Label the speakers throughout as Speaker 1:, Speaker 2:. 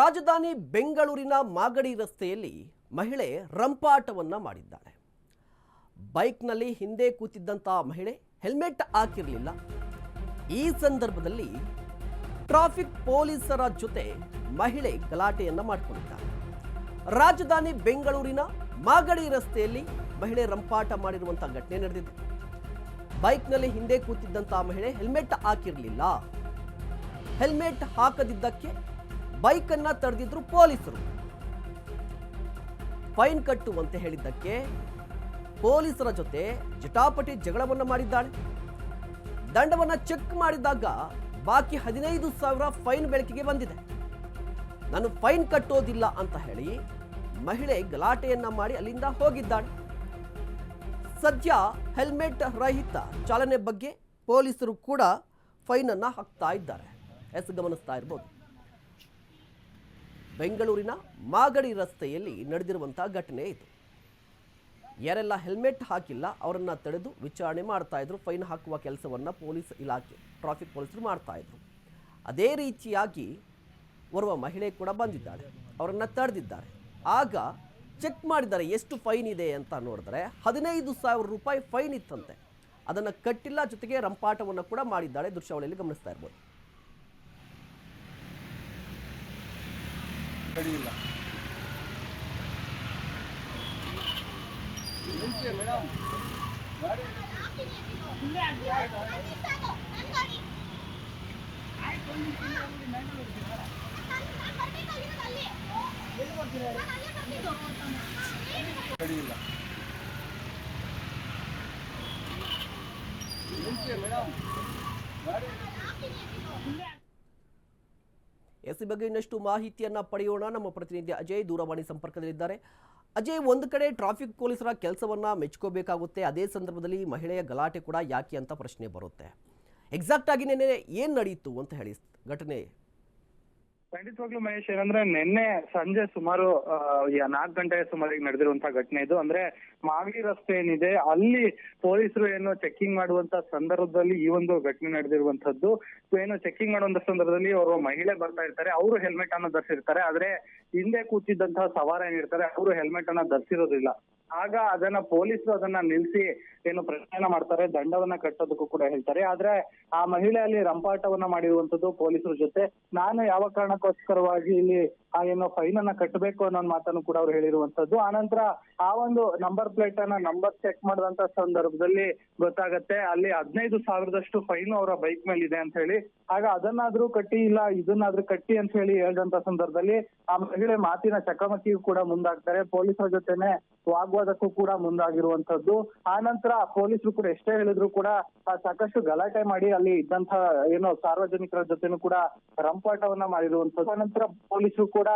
Speaker 1: ರಾಜಧಾನಿ ಬೆಂಗಳೂರಿನ ಮಾಗಡಿ ರಸ್ತೆಯಲ್ಲಿ ಮಹಿಳೆ ರಂಪಾಟವನ್ನ ಮಾಡಿದ್ದಾಳೆ. ಬೈಕ್ನಲ್ಲಿ ಹಿಂದೆ ಕೂತಿದ್ದಂಥ ಮಹಿಳೆ ಹೆಲ್ಮೆಟ್ ಹಾಕಿರಲಿಲ್ಲ. ಈ ಸಂದರ್ಭದಲ್ಲಿ ಟ್ರಾಫಿಕ್ ಪೊಲೀಸರ ಜೊತೆ ಮಹಿಳೆ ಗಲಾಟೆಯನ್ನು ಮಾಡಿಕೊಂಡಿದ್ದಾರೆ. ರಾಜಧಾನಿ ಬೆಂಗಳೂರಿನ ಮಾಗಡಿ ರಸ್ತೆಯಲ್ಲಿ ಮಹಿಳೆ ರಂಪಾಟ ಮಾಡಿರುವಂಥ ಘಟನೆ ನಡೆದಿದೆ. ಬೈಕ್ನಲ್ಲಿ ಹಿಂದೆ ಕೂತಿದ್ದಂಥ ಮಹಿಳೆ ಹೆಲ್ಮೆಟ್ ಹಾಕಿರಲಿಲ್ಲ. ಹೆಲ್ಮೆಟ್ ಹಾಕದಿದ್ದಕ್ಕೆ ಬೈಕನ್ನ ತಡೆದಿದ್ರು ಪೊಲೀಸರು. ಫೈನ್ ಕಟ್ಟುವಂತೆ ಹೇಳಿದ್ದಕ್ಕೆ ಪೊಲೀಸರ ಜೊತೆ ಜಟಾಪಟಿ ಜಗಳವನ್ನ ಮಾಡಿದ್ದಾಳೆ. ದಂಡವನ್ನ ಚೆಕ್ ಮಾಡಿದಾಗ ಬಾಕಿ ಹದಿನೈದು ಸಾವಿರ ಫೈನ್ ಬೆಳಕಿಗೆ ಬಂದಿದೆ. ನಾನು ಫೈನ್ ಕಟ್ಟೋದಿಲ್ಲ ಅಂತ ಹೇಳಿ ಮಹಿಳೆ ಗಲಾಟೆಯನ್ನ ಮಾಡಿ ಅಲ್ಲಿಂದ ಹೋಗಿದ್ದಾಳೆ. ಸದ್ಯ ಹೆಲ್ಮೆಟ್ ರಹಿತ ಚಾಲನೆ ಬಗ್ಗೆ ಪೊಲೀಸರು ಕೂಡ ಫೈನ್ ಅನ್ನ ಹಾಕ್ತಾ ಇದ್ದಾರೆ. ಎಸ್ ಗಮನಿಸ್ತಾ ಇರ್ಬೋದು. ಬೆಂಗಳೂರಿನ ಮಾಗಡಿ ರಸ್ತೆಯಲ್ಲಿ ನಡೆದಿರುವಂತಹ ಘಟನೆ ಇದು. ಯಾರೆಲ್ಲ ಹೆಲ್ಮೆಟ್ ಹಾಕಿಲ್ಲ ಅವರನ್ನು ತಡೆದು ವಿಚಾರಣೆ ಮಾಡ್ತಾ ಇದ್ರು, ಫೈನ್ ಹಾಕುವ ಕೆಲಸವನ್ನ ಪೊಲೀಸ್ ಇಲಾಖೆ, ಟ್ರಾಫಿಕ್ ಪೊಲೀಸರು ಮಾಡ್ತಾ ಇದ್ರು. ಅದೇ ರೀತಿಯಾಗಿ ಓರ್ವ ಮಹಿಳೆ ಕೂಡ ಬಂದಿದ್ದಾಳೆ, ಅವರನ್ನು ತಡೆದಿದ್ದಾರೆ. ಆಗ ಚೆಕ್ ಮಾಡಿದ್ದಾರೆ, ಎಷ್ಟು ಫೈನ್ ಇದೆ ಅಂತ ನೋಡಿದ್ರೆ ಹದಿನೈದು ಸಾವಿರ ರೂಪಾಯಿ ಫೈನ್ ಇತ್ತಂತೆ. ಅದನ್ನು ಕಟ್ಟಿಲ್ಲ ಜೊತೆಗೆ ರಂಪಾಟವನ್ನು ಕೂಡ ಮಾಡಿದ್ದಾಳೆ, ದೃಶ್ಯಾವಳಿಯಲ್ಲಿ ಗಮನಿಸ್ತಾ ಇರ್ಬೋದು.
Speaker 2: ಕಡಿಯಿಲ್ಲ ಕಡಿಯಿಲ್ಲ ಮೇಡಮ್
Speaker 1: ಎಸ್ ಈ ಬಗ್ಗೆ ಇನ್ನಷ್ಟು ಮಾಹಿತಿಯನ್ನು ಪಡೆಯೋಣ. ನಮ್ಮ ಪ್ರತಿನಿಧಿ ಅಜಯ್ ದೂರವಾಣಿ ಸಂಪರ್ಕದಲ್ಲಿದ್ದಾರೆ. ಅಜಯ್, ಒಂದು ಕಡೆ ಟ್ರಾಫಿಕ್ ಪೊಲೀಸರ ಕೆಲಸವನ್ನ ಮೆಚ್ಕೋಬೇಕಾಗುತ್ತೆ. ಅದೇ ಸಂದರ್ಭದಲ್ಲಿ ಮಹಿಳೆಯ ಗಲಾಟೆ ಕೂಡ ಯಾಕೆ ಅಂತ ಪ್ರಶ್ನೆ ಬರುತ್ತೆ. ಎಕ್ಸಾಕ್ಟ್ ಆಗಿ ಏನ್ ನಡೆಯಿತು ಅಂತ ಹೇಳಿ ಘಟನೆ
Speaker 3: ಖಂಡಿತವಾಗ್ಲೂ ಮಹೇಶ್, ಏನಂದ್ರೆ ನಿನ್ನೆ ಸಂಜೆ ಸುಮಾರು ನಾಲ್ಕು ಗಂಟೆ ಸುಮಾರಿಗೆ ನಡೆದಿರುವಂತ ಘಟನೆ ಇದು. ಅಂದ್ರೆ ಮಾಗಡಿ ರಸ್ತೆ ಏನಿದೆ, ಅಲ್ಲಿ ಪೊಲೀಸರು ಏನು ಚೆಕಿಂಗ್ ಮಾಡುವಂತ ಸಂದರ್ಭದಲ್ಲಿ ಈ ಒಂದು ಘಟನೆ ನಡೆದಿರುವಂತದ್ದು ಏನು ಚೆಕಿಂಗ್ ಮಾಡುವಂತ ಸಂದರ್ಭದಲ್ಲಿ ಅವರು ಮಹಿಳೆ ಬರ್ತಾ ಇರ್ತಾರೆ, ಅವರು ಹೆಲ್ಮೆಟ್ ಅನ್ನ ಧರಿಸಿರ್ತಾರೆ. ಆದ್ರೆ ಹಿಂದೆ ಕೂತಿದ್ದಂತಹ ಸವಾರ ಏನಿರ್ತಾರೆ, ಅವರು ಹೆಲ್ಮೆಟ್ ಅನ್ನ ಧರಿಸಿರೋದಿಲ್ಲ. ಆಗ ಅದನ್ನ ಪೊಲೀಸರು ಅದನ್ನ ನಿಲ್ಸಿ ಏನು ಪ್ರಶ್ನೆಯನ್ನ ಮಾಡ್ತಾರೆ, ದಂಡವನ್ನ ಕಟ್ಟೋದಕ್ಕೂ ಕೂಡ ಹೇಳ್ತಾರೆ. ಆದ್ರೆ ಆ ಮಹಿಳೆ ಅಲ್ಲಿ ರಂಪಾಟವನ್ನ ಮಾಡಿರುವಂತದ್ದು ಪೊಲೀಸರ ಜೊತೆ. ನಾನು ಯಾವ ಕಾರಣಕ್ಕೋಸ್ಕರವಾಗಿ ಇಲ್ಲಿ ಆ ಏನೋ ಫೈನ್ ಅನ್ನ ಕಟ್ಟಬೇಕು ಅನ್ನೋ ಮಾತನ್ನು ಕೂಡ ಅವ್ರು ಹೇಳಿರುವಂತದ್ದು ಆನಂತರ ಆ ಒಂದು ನಂಬರ್ ಪ್ಲೇಟ್ ಅನ್ನ ನಂಬರ್ ಚೆಕ್ ಮಾಡಿದಂತ ಸಂದರ್ಭದಲ್ಲಿ ಗೊತ್ತಾಗತ್ತೆ. ಅಲ್ಲಿ ಹದಿನೈದು ಸಾವಿರದಷ್ಟು ಫೈನ್ ಅವರ ಬೈಕ್ ಮೇಲೆ ಇದೆ ಅಂತ ಹೇಳಿ. ಆಗ ಅದನ್ನಾದ್ರೂ ಕಟ್ಟಿ ಇಲ್ಲ, ಇದನ್ನಾದ್ರೂ ಕಟ್ಟಿ ಅಂತ ಹೇಳಿ ಹೇಳಿದಂತ ಸಂದರ್ಭದಲ್ಲಿ ಆ ಮಹಿಳೆ ಮಾತಿನ ಚಕಮಕಿಯು ಕೂಡ ಮುಂದಾಗ್ತಾರೆ. ಪೊಲೀಸರ ಜೊತೆನೆ ವಾಗ್ವಾದಕ್ಕೂ ಕೂಡ ಮುಂದಾಗಿರುವಂತದ್ದು ಆ ನಂತರ ಪೊಲೀಸರು ಕೂಡ ಎಷ್ಟೇ ಹೇಳಿದ್ರು ಕೂಡ, ಆ ಸಾಕಷ್ಟು ಗಲಾಟೆ ಮಾಡಿ ಅಲ್ಲಿ ಇದ್ದಂತ ಏನೋ ಸಾರ್ವಜನಿಕರ ಜೊತೆನೂ ಕೂಡ ರಂಪಾಟವನ್ನ ಮಾಡಿರುವಂತದ್ದು ನಂತರ ಪೊಲೀಸರು ಕೂಡ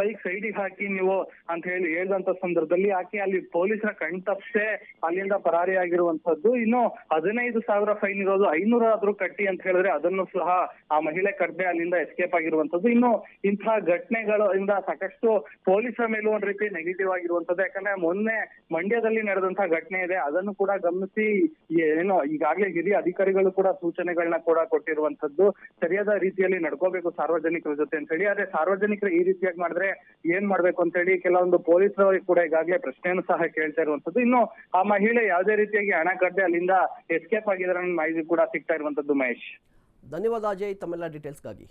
Speaker 3: ಬೈಕ್ ಸೈಡಿಗೆ ಹಾಕಿ ನೀವು ಅಂತ ಹೇಳಿ ಹೇಳಿದಂತ ಸಂದರ್ಭದಲ್ಲಿ ಆಕೆ ಅಲ್ಲಿ ಪೊಲೀಸರ ಕಣ್ ತಪ್ಪಿಸೆ ಅಲ್ಲಿಂದ ಪರಾರಿಯಾಗಿರುವಂತದ್ದು ಇನ್ನು ಹದಿನೈದು ಸಾವಿರ ಫೈನ್ ಇರೋದು ಐನೂರ ಆದ್ರೂ ಕಟ್ಟಿ ಅಂತ ಹೇಳಿದ್ರೆ ಅದನ್ನು ಸಹ ಆ ಮಹಿಳೆ ಕಡ್ದೆ ಅಲ್ಲಿಂದ ಎಸ್ಕೇಪ್ ಆಗಿರುವಂತದ್ದು ಇನ್ನು ಇಂತಹ ಘಟನೆಗಳಿಂದ ಸಾಕಷ್ಟು ಪೊಲೀಸರ ಮೇಲೂ ಒಂದ್ ರೀತಿ ನೆಗೆಟಿವ್ ಆಗಿರುವಂತದ್ದು ಯಾಕಂದ್ರೆ ಮೊನ್ನೆ ಮಂಡ್ಯದಲ್ಲಿ ನಡೆದಂತಹ ಘಟನೆ ಇದೆ. ಅದನ್ನು ಕೂಡ ಗಮನಿಸಿ ಏನು, ಈಗಾಗಲೇ ಹಿರಿಯ ಅಧಿಕಾರಿಗಳು ಕೂಡ ಸೂಚನೆಗಳನ್ನ ಕೂಡ ಕೊಟ್ಟಿರುವಂತದ್ದು ಸರಿಯಾದ ರೀತಿಯಲ್ಲಿ ನಡ್ಕೋಬೇಕು ಸಾರ್ವಜನಿಕರ ಜೊತೆ ಅಂತ ಹೇಳಿ. ಆದ್ರೆ ಸಾರ್ವಜನಿಕರು ಈ ರೀತಿಯಾಗಿ ಮಾಡಿದ್ರೆ ಏನ್ ಮಾಡ್ಬೇಕು ಅಂತ ಹೇಳಿ ಕೆಲವೊಂದು ಪೊಲೀಸರು ಕೂಡ ಈಗಾಗಲೇ ಪ್ರಶ್ನೆಯನ್ನು ಸಹ ಕೇಳ್ತಾ ಇರುವಂತದ್ದು ಇನ್ನು ಆ ಮಹಿಳೆ ಯಾವುದೇ ರೀತಿಯಾಗಿ ಹಣ ಕಟ್ಟದೆ ಅಲ್ಲಿಂದ ಎಸ್ಕೇಪ್ ಆಗಿದ್ದಾರೆ ಮಾಹಿತಿ ಕೂಡ ಸಿಗ್ತಾ ಇರುವಂತದ್ದು ಮಹೇಶ್.
Speaker 1: ಧನ್ಯವಾದ ಅಜಯ್ ತಮ್ಮೆಲ್ಲ ಡೀಟೇಲ್ಸ್ಗಾಗಿ